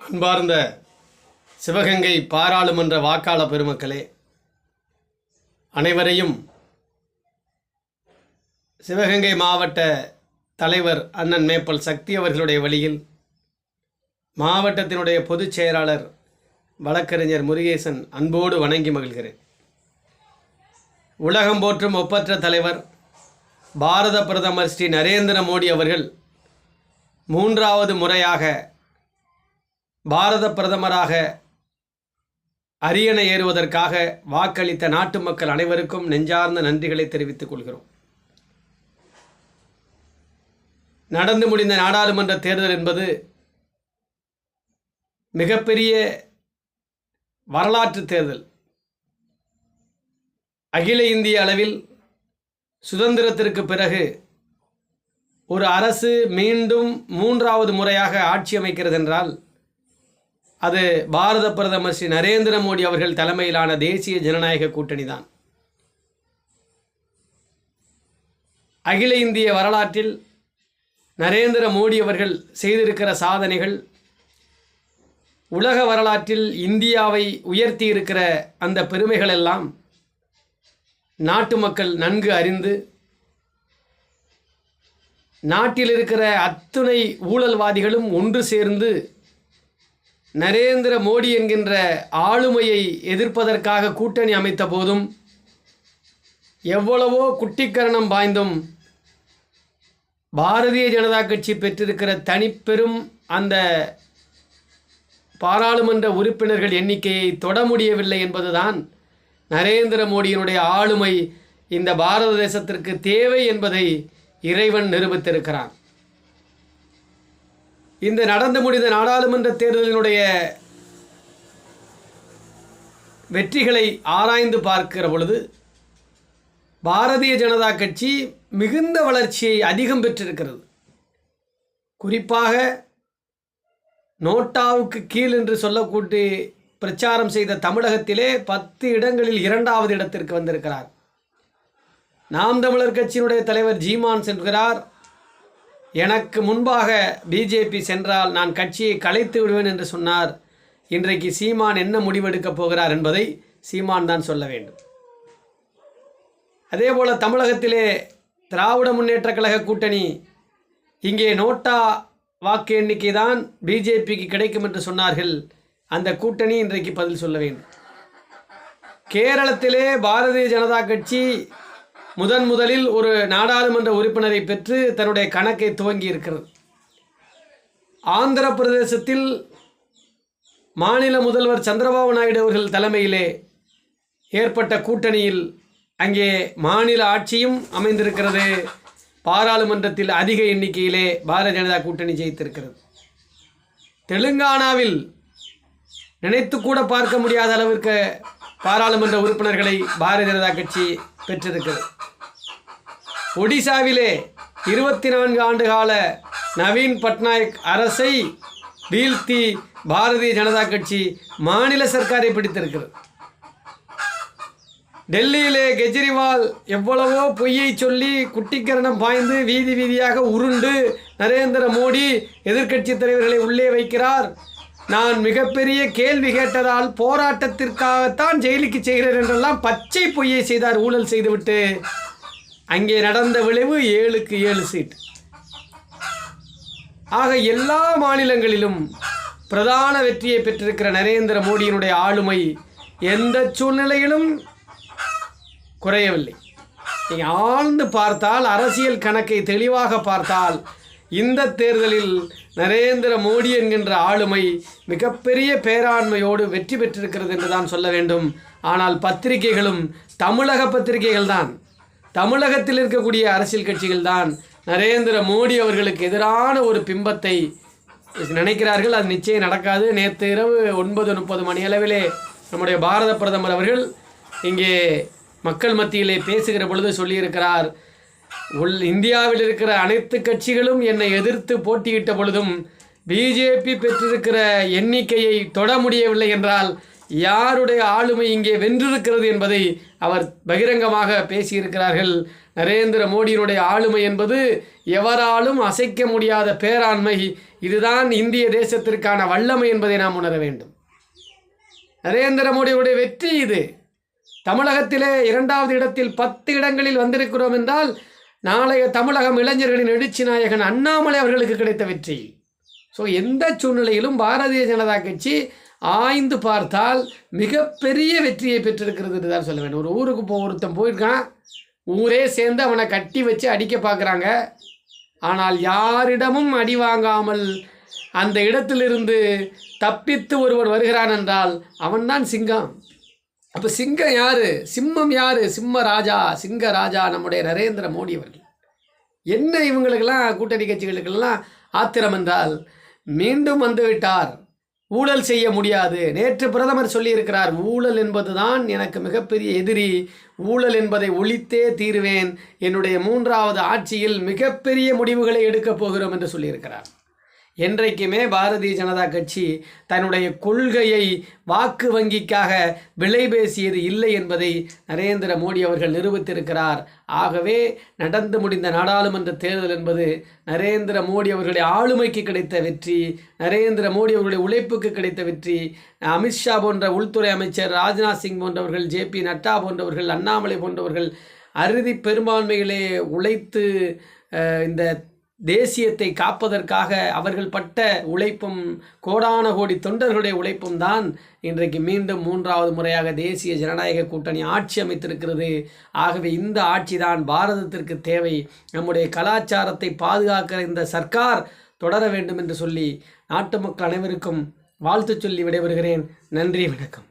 அன்பார்ந்த சிவகங்கை பாராளுமன்ற வாக்காள பெருமக்களே அனைவரையும் சிவகங்கை மாவட்ட தலைவர் அண்ணன் மேப்பல் சக்தி அவர்களுடைய வழியில் மாவட்டத்தினுடைய பொதுச் செயலாளர் வழக்கறிஞர் முருகேசன் அன்போடு வணங்கி மகிழ்கிறேன். உலகம் போற்றும் ஒப்பற்ற தலைவர் பாரத பிரதமர் ஸ்ரீ நரேந்திர மோடி அவர்கள் மூன்றாவது முறையாக பாரத பிரதமராக அரியணை ஏறுவதற்காக வாக்களித்த நாட்டு மக்கள் அனைவருக்கும் நெஞ்சார்ந்த நன்றிகளை தெரிவித்துக் கொள்கிறோம். நடந்து முடிந்த நாடாளுமன்ற தேர்தல் என்பது மிகப்பெரிய வரலாற்று தேர்தல். அகில இந்திய அளவில் சுதந்திரத்திற்கு பிறகு ஒரு அரசு மீண்டும் மூன்றாவது முறையாக ஆட்சி அமைக்கிறது என்றால் அது பாரத பிரதமர் ஸ்ரீ நரேந்திர மோடி அவர்கள் தலைமையிலான தேசிய ஜனநாயக கூட்டணி தான் அகில இந்திய வரலாற்றில் நரேந்திர மோடி அவர்கள் செய்திருக்கிற சாதனைகள் உலக வரலாற்றில் இந்தியாவை உயர்த்தி இருக்கிற அந்த பெருமைகள் எல்லாம் நாட்டு மக்கள் நன்கு அறிந்து நாட்டில் இருக்கிற அத்துணை ஊழல்வாதிகளும் ஒன்று சேர்ந்து நரேந்திர மோடி என்கின்ற ஆளுமையை எதிர்ப்பதற்காக கூட்டணி அமைத்த போதும் எவ்வளவோ குட்டிக்கரணம் பாய்ந்தும் பாரதிய ஜனதா கட்சி பெற்றிருக்கிற தனிப்பெரும் அந்த பாராளுமன்ற உறுப்பினர்கள் எண்ணிக்கையை தொட முடியவில்லை என்பதுதான் நரேந்திர மோடியினுடைய ஆளுமை இந்த பாரத தேசத்திற்கு தேவை என்பதை இறைவன் நிரூபித்திருக்கிறான். இந்த நடந்து முடிந்த நாடாளுமன்ற தேர்தலினுடைய வெற்றிகளை ஆராய்ந்து பார்க்கிற பொழுது பாரதிய ஜனதா கட்சி மிகுந்த வளர்ச்சியை அதிகம் பெற்றிருக்கிறது. குறிப்பாக நோட்டாவுக்கு கீழ் என்று சொல்லக்கூட்டு பிரச்சாரம் செய்த தமிழகத்திலே பத்து இடங்களில் இரண்டாவது இடத்திற்கு வந்திருக்கிறார். நாம் தமிழர் கட்சியினுடைய தலைவர் ஜீமான் சென்றார். எனக்கு முன்பாக பிஜேபி சென்றால் நான் கட்சியை கலைத்து விடுவேன் என்று சொன்னார். இன்றைக்கு சீமான் என்ன முடிவெடுக்கப் போகிறார் என்பதை சீமான் தான் சொல்ல வேண்டும். அதே போல் தமிழகத்திலே திராவிட முன்னேற்றக் கழக கூட்டணி இங்கே நோட்டா வாக்கு எண்ணிக்கை தான் பிஜேபிக்கு கிடைக்கும் என்று சொன்னார்கள். அந்த கூட்டணி இன்றைக்கு பதில் சொல்ல வேண்டும். கேரளத்திலே பாரதிய ஜனதா கட்சி முதன் முதலில் ஒரு நாடாளுமன்ற உறுப்பினரை பெற்று தன்னுடைய கணக்கை துவங்கி இருக்கிறது. ஆந்திர பிரதேசத்தில் மாநில முதல்வர் சந்திரபாபு நாயுடு அவர்கள் தலைமையிலே ஏற்பட்ட கூட்டணியில் அங்கே மாநில ஆட்சியும் அமைந்திருக்கிறது. பாராளுமன்றத்தில் அதிக எண்ணிக்கையிலே பாரதிய ஜனதா கூட்டணி ஜெயித்திருக்கிறது. தெலுங்கானாவில் நினைத்து கூட பார்க்க முடியாத அளவிற்கு பாராளுமன்ற உறுப்பினர்களை பாரதிய ஜனதா கட்சி பெற்றிருக்கிறது. ஒடிசாவிலே இருபத்தி நான்கு ஆண்டு கால நவீன் பட்நாயக் அரசை வீழ்த்தி பாரதிய ஜனதா கட்சி மாநில சர்க்காரை பிடித்திருக்கிறது. டெல்லியிலே கெஜ்ரிவால் எவ்வளவோ பொய்யை சொல்லி குட்டிக்கரணம் பாய்ந்து வீதி வீதியாக உருண்டு நரேந்திர மோடி எதிர்க்கட்சி தலைவர்களை உள்ளே வைக்கிறார். நான் மிகப்பெரிய கேள்வி கேட்டதால் போராட்டத்திற்காகத்தான் ஜெயிலுக்கு செய்கிறேன் என்றெல்லாம் பச்சை பொய்யை செய்தார் ஊழல் செய்துவிட்டு. அங்கே நடந்த விளைவு ஏழுக்கு ஏழு சீட். ஆக எல்லா மாநிலங்களிலும் பிரதான வெற்றியை பெற்றிருக்கிற நரேந்திர மோடியினுடைய ஆளுமை எந்த சூழ்நிலையிலும் குறையவில்லை. நீங்கள் ஆழ்ந்து பார்த்தால் அரசியல் கணக்கை தெளிவாக பார்த்தால் இந்த தேர்தலில் நரேந்திர மோடி என்கின்ற ஆளுமை மிகப்பெரிய பேராண்மையோடு வெற்றி பெற்றிருக்கிறது என்று தான் சொல்ல வேண்டும். ஆனால் பத்திரிகைகளும் தமிழக பத்திரிகைகள் தான் தமிழகத்தில் இருக்கக்கூடிய அரசியல் கட்சிகள் தான் நரேந்திர மோடி அவர்களுக்கு எதிரான ஒரு பிம்பத்தை நினைக்கிறார்கள். அது நிச்சயம் நடக்காது. நேற்று இரவு ஒன்பது முப்பது மணி அளவிலே நம்முடைய பாரத பிரதமர் அவர்கள் இங்கே மக்கள் மத்தியிலே பேசுகிற பொழுது சொல்லியிருக்கிறார். உள் இந்தியாவில் இருக்கிற அனைத்து கட்சிகளும் என்னை எதிர்த்து போட்டியிட்ட பொழுதும் பிஜேபி பெற்றிருக்கிற எண்ணிக்கையை தொட முடியவில்லை என்றால் யாருடைய ஆளுமை இங்கே வென்றிருக்கிறது என்பதை அவர் பகிரங்கமாக பேசியிருக்கிறார்கள். நரேந்திர மோடியினுடைய ஆளுமை என்பது எவராலும் அசைக்க முடியாத பேராண்மை. இதுதான் இந்திய தேசத்திற்கான வல்லமை என்பதை நாம் உணர வேண்டும். நரேந்திர மோடியுடைய வெற்றி இது. தமிழகத்திலே இரண்டாவது இடத்தில் பத்து இடங்களில் வந்திருக்கிறோம் என்றால் நாளைய தமிழகம் இளைஞர்களின் எழுச்சி நாயகன் அண்ணாமலை அவர்களுக்கு கிடைத்த வெற்றி. ஸோ எந்த சூழ்நிலையிலும் பாரதிய ஜனதா கட்சி ஆய்ந்து பார்த்தால் மிகப்பெரிய வெற்றியை பெற்றிருக்கிறது என்று தான் சொல்ல வேண்டும். ஒரு ஊருக்கு போ ஒருத்தன் போயிருக்கான் ஊரே சேர்ந்து அவனை கட்டி வச்சு அடிக்க பார்க்குறாங்க. ஆனால் யாரிடமும் அடி வாங்காமல் அந்த இடத்திலிருந்து தப்பித்து ஒருவர் வருகிறான் என்றால் அவன்தான் சிங்கம். அப்போ சிங்கம் யார்? சிம்மம் யார்? சிம்ம ராஜா சிங்க ராஜா நம்முடைய நரேந்திர மோடி அவர்கள். என்ன இவங்களுக்கெல்லாம் கூட்டணி கட்சிகளுக்கெல்லாம் ஆத்திரம் என்றால் மீண்டும் வந்துவிட்டார். ஊழல் செய்ய முடியாது. நேற்று பிரதமர் சொல்லியிருக்கிறார் ஊழல் என்பதுதான் எனக்கு மிகப்பெரிய எதிரி. ஊழல் என்பதை ஒழித்தே தீருவேன். என்னுடைய மூன்றாவது ஆட்சியில் மிகப்பெரிய முடிவுகளை எடுக்கப் போகிறோம் என்று சொல்லியிருக்கிறார். என்றைக்குமே பாரதிய ஜனதா கட்சி தன்னுடைய கொள்கையை வாக்கு வங்கிக்காக விலை பேசியது இல்லை என்பதை நரேந்திர மோடி அவர்கள் நிரூபித்திருக்கிறார். ஆகவே நடந்து முடிந்த நாடாளுமன்ற தேர்தல் என்பது நரேந்திர மோடி அவர்களுடைய ஆளுமைக்கு கிடைத்த வெற்றி நரேந்திர மோடி அவர்களுடைய உழைப்புக்கு கிடைத்த வெற்றி அமித்ஷா போன்ற உள்துறை அமைச்சர் ராஜ்நாத் சிங் போன்றவர்கள் ஜே பி நட்டா போன்றவர்கள் அண்ணாமலை போன்றவர்கள் அறுதி பெரும்பான்மையிலே உழைத்து இந்த தேசியத்தை காப்பதற்காக அவர்கள் பட்ட உழைப்பும் கோடான கோடி தொண்டர்களுடைய உழைப்பும் தான் இன்றைக்கு மீண்டும் மூன்றாவது முறையாக தேசிய ஜனநாயக கூட்டணி ஆட்சி அமைத்திருக்கிறது. ஆகவே இந்த ஆட்சி தான் பாரதத்திற்கு தேவை. நம்முடைய கலாச்சாரத்தை பாதுகாக்கிற இந்த சர்க்கார் தொடர வேண்டும் என்று சொல்லி நாட்டு மக்கள் அனைவருக்கும் வாழ்த்து சொல்லி விடைபெறுகிறேன். நன்றி வணக்கம்.